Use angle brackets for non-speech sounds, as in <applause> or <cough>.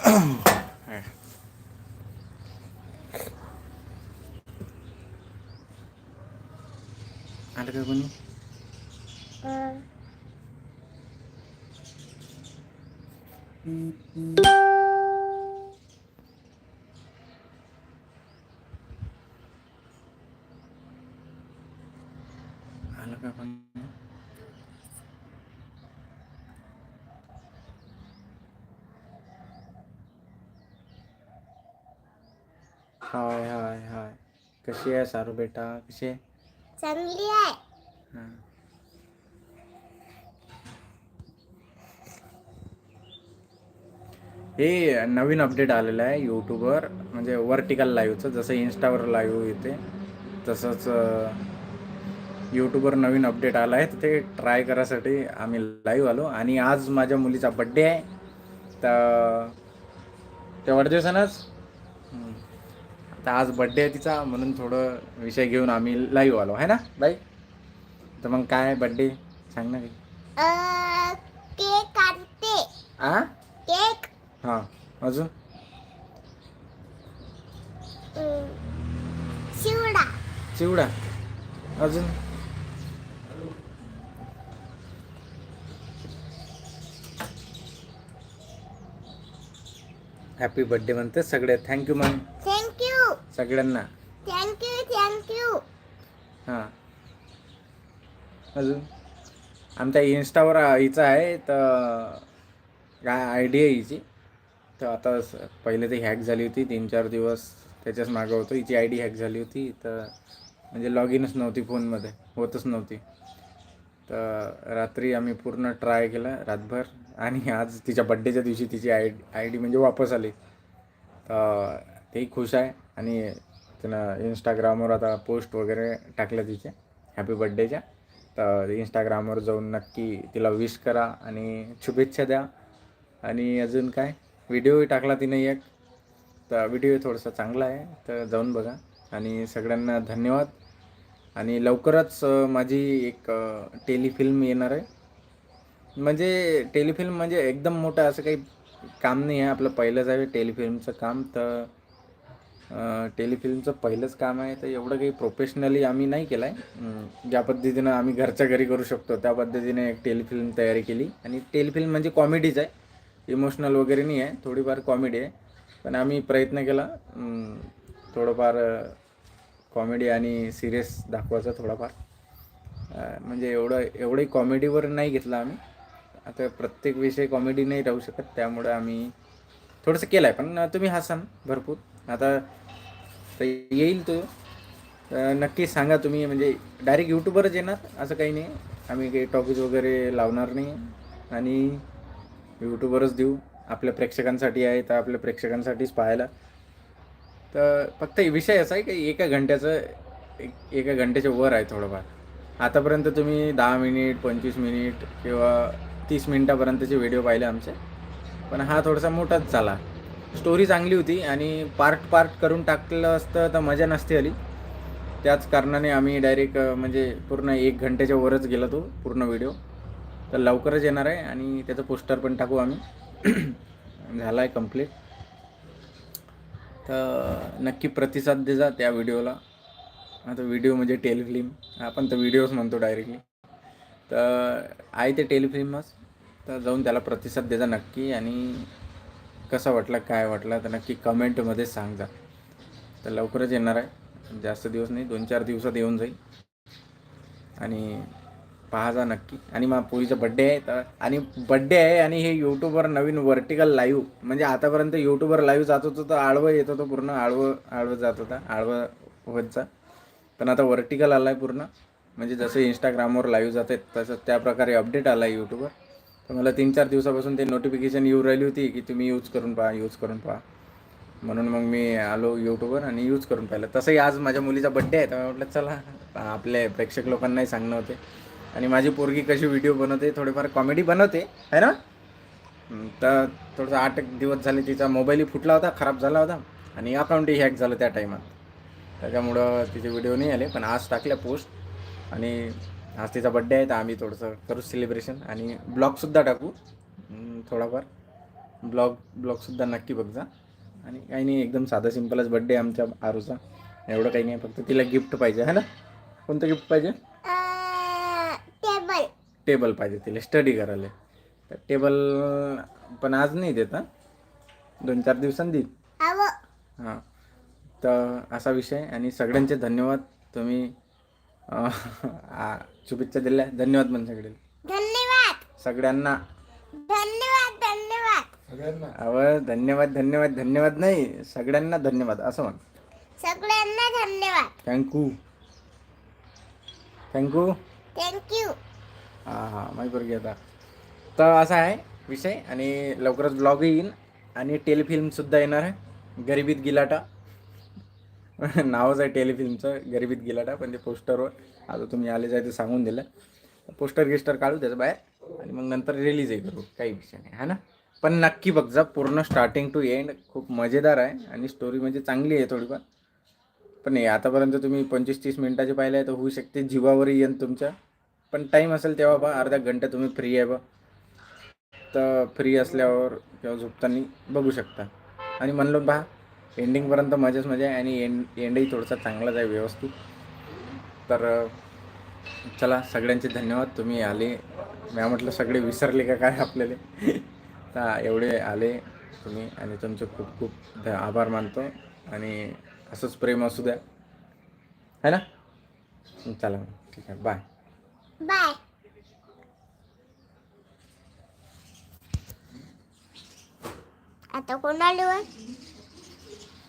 <coughs> ada bunyi? Hmm. हाय हाय हाय. कशी आहे सारू बेटा? कशी आहे? चांगली आहे. हां. हे नवीन अपडेट आलेलं आहे यूट्यूबवर म्हणजे वर्टिकल लाईव्हचं जसं इन्स्टावर लाईव्ह येते तसंच यूट्यूबवर नवीन अपडेट आलं आहे. तर ते ट्राय करायसाठी आम्ही लाईव्ह आलो. आणि आज माझ्या मुलीचा बड्डे आहे. तर त्या वाढदिवसानंच. आता आज बड्डे आहे तिचा म्हणून थोडं विषय घेऊन आम्ही लाईव्ह आलो. आहे ना बाई? तर मग काय बड्डे सांग ना काही. केक काढते आ? केक हां अजून? अं, शिवडा चिवडा. अजून? हॅपी बर्थडे म्हणते सगळे. थँक्यू थँक्यू सगळ्यांना. थँक्यू थँक्यू हां. अजून? आमच्या इन्स्टावर हिचं आहे तर काय आय डी आहे हिची. तर आता पहिले ती हॅक झाली होती तीन चार दिवस त्याच्याच मागं होतं. हिची आय डी हॅक झाली होती तर म्हणजे लॉग इनच नव्हती फोनमध्ये होतच नव्हती. तर रात्री आम्ही पूर्ण ट्राय केला रातभर आणि आज तिच्या बड्डेच्या दिवशी तिची आय आय डी म्हणजे वापस आली. तर तेही खुश आहे. आणि तिनं इंस्टाग्रामवर आता पोस्ट वगैरे टाकल्या तिचे. हॅपी बड्डेच्या तर इंस्टाग्रामवर जाऊन नक्की तिला विश करा आणि शुभेच्छा द्या. आणि अजून काय? व्हिडिओही टाकला तिने एक. तर व्हिडिओ थोडासा चांगला आहे. तर जाऊन बघा. आणि सगळ्यांना धन्यवाद. आणि लवकरच माझी एक टेलिफिल्म येणार आहे. म्हणजे टेलिफिल्म म्हणजे एकदम मोठं असं काही काम नाही आहे. आपलं पहिलंच आहे टेलिफिल्मचं काम. तर टेलिफिल्मचं पहिलंच काम आहे तर एवढं काही प्रोफेशनली आम्ही नाही केलं आहे ज्या पद्धतीनं आम्ही घरच्या घरी करू शकतो त्या पद्धतीने एक टेलिफिल्म तयारी केली. आणि टेलिफिल्म म्हणजे कॉमेडीच आहे. इमोशनल वगैरे नाही आहे थोडीफार कॉमेडी आहे. पण आम्ही प्रयत्न केला थोडंफार कॉमेडी आणि सिरियस दाखवायचा थोडाफार. म्हणजे एवढं एवढंही कॉमेडीवर नाही घेतलं आम्ही. आता प्रत्येक विषय कॉमेडी नाही राहू शकत त्यामुळे आम्ही थोडंसं केलं आहे पण तुम्ही हसान भरपूर. आता तर येईल तो. तर नक्की सांगा तुम्ही म्हणजे डायरेक्ट यूट्यूबवरच येणार असं काही नाही. आम्ही काही टॉकीज वगैरे लावणार नाही. आणि यूट्यूबवरच देऊ. आपल्या प्रेक्षकांसाठी आहे तर आपल्या प्रेक्षकांसाठीच पाहायला. तर फक्त विषय असा आहे की एका घंट्याचं एक एका घंट्याच्या वर आहे थोडंफार. आतापर्यंत तुम्ही दहा मिनिट पंचवीस मिनिट किंवा तीस मिनिटापर्यंतचे व्हिडिओ पाहिले आमचे. पण हा थोडासा मोठाच झाला. स्टोरी चांगली होती आणि पार्ट पार्ट करून टाकलं असतं तर मजा नसते आली. त्याच कारणाने आम्ही डायरेक्ट म्हणजे पूर्ण एक घंट्याच्या वरच गेला तो पूर्ण व्हिडिओ तर लवकरच येणार आहे आणि त्याचं पोस्टर पण टाकू आम्ही. झाला आहे कंप्लीट तर नक्की प्रतिसाद दे जा त्या व्हिडिओला आता व्हिडिओ म्हणजे टेलिफिल्म आपण तर व्हिडिओज म्हणतो डायरेक्टली तर आहे ते टेलिफिल्मच तर जाऊन त्याला प्रतिसाद देजा नक्की आणि कसा वाटला काय वाटला तर नक्की कमेंटमध्ये सांग जा तर लवकरच येणार आहे. जास्त दिवस नाही दोन चार दिवसात येऊन जाईल. आणि पहा जा नक्की. आणि मग पोळीचा बड्डे आहे तर आणि बड्डे आहे आणि हे यूट्यूबवर नवीन वर्टिकल लाईव्ह म्हणजे आतापर्यंत यूट्यूबवर लाईव्ह जात होतो तर आडवं येत होतं पूर्ण. आडवं आडवं जात होता. आडवं होतचा पण आता वर्टिकल आला आहे पूर्ण. म्हणजे जसं इंस्टाग्रामवर लाईव्ह आहेत तसं त्या प्रकारे अपडेट आला आहे यूट्यूबवर तर मला तीन चार दिवसापासून ते नोटिफिकेशन येऊ राहिली होती की तुम्ही यूज करून पहा यूज करून पहा. म्हणून मग मी आलो यूट्यूबवर आणि यूज करून पाहिलं. तसंही आज माझ्या मुलीचा बड्डे आहे तर म्हटलं चला आपल्या प्रेक्षक लोकांनाही सांगणं होते. आणि माझी पोरगी कशी व्हिडिओ बनवते थोडेफार कॉमेडी बनवते है ना? तर थोडंसं आठ एक दिवस झाले तिचा मोबाईलही फुटला होता खराब झाला होता आणि अकाउंटही हॅक झालं त्या टायमात त्याच्यामुळं तिचे व्हिडिओ नाही आले पण आज टाकल्या पोस्ट आणि आज तिचा बड्डे आहे तर आम्ही थोडंसं करू सेलिब्रेशन आणि ब्लॉगसुद्धा टाकू. थोडाफार. ब्लॉग ब्लॉगसुद्धा नक्की बघ जा. आणि काही नाही एकदम साधा सिंपलच बड्डे आमच्या आरूचा. एवढं काही नाही फक्त तिला गिफ्ट पाहिजे है ना? कोणतं गिफ्ट पाहिजे? अं, टेबल पाहिजे तिला स्टडी करायला. तर टेबल पण आज नाही देत दोन चार दिवसांनी देईल. हां. तर असा विषय आणि सगळ्यांचे धन्यवाद. तुम्ही शुभेच्छा दिल्या. धन्यवाद पण सगळे धन्यवाद. सगळ्यांना. धन्यवाद धन्यवाद. अव धन्यवाद धन्यवाद धन्यवाद नाही सगळ्यांना धन्यवाद असं म्हण. सगळ्यांना धन्यवाद. थँक्यू. थँक्यू. थँक्यू हां हां माहिती बरं आता. तर असा आहे विषय आणि लवकरच ब्लॉग येईन आणि टेलिफिल्मसुद्धा येणार आहे. गरिबीत गिलाटा. <laughs> नावच आहे टेलिफिल्मचं गरिबीत गिलाटा पण ते पोस्टरवर आता तुम्ही आले जाय ते सांगून दिलं. पोस्टर गिस्टर काढू त्याचं बाहेर आणि मग नंतर रिलीजही करू काही विषय नाही हा ना? पण नक्की बघ जा पूर्ण स्टार्टिंग टू एंड खूप मजेदार आहे आणि स्टोरी म्हणजे चांगली आहे थोडीफार. पण नाही आतापर्यंत तुम्ही पंचवीस तीस मिनिटाचे पाहिले आहे तर होऊ शकते जीवावरही येईन तुमच्या. पण टाईम असेल तेव्हा बा अर्धा घंटा तुम्ही फ्री आहे बा. तर फ्री असल्यावर किंवा झोपताना बघू शकता. आणि म्हणलो पहा एंडिंगपर्यंत मजाच मजा आहे आणि एंड एंडही थोडासा चांगलाच आहे व्यवस्थित. तर चला सगळ्यांचे धन्यवाद. तुम्ही आले. मी म्हटलं सगळे विसरले का काय आपल्याला? <laughs> तर एवढे आले तुम्ही आणि तुमचे खूप खूप ध- आभार मानतो आणि असंच प्रेम असू द्या. है ना? चला मग, ठीक आहे. बाय बाय आता कोणाला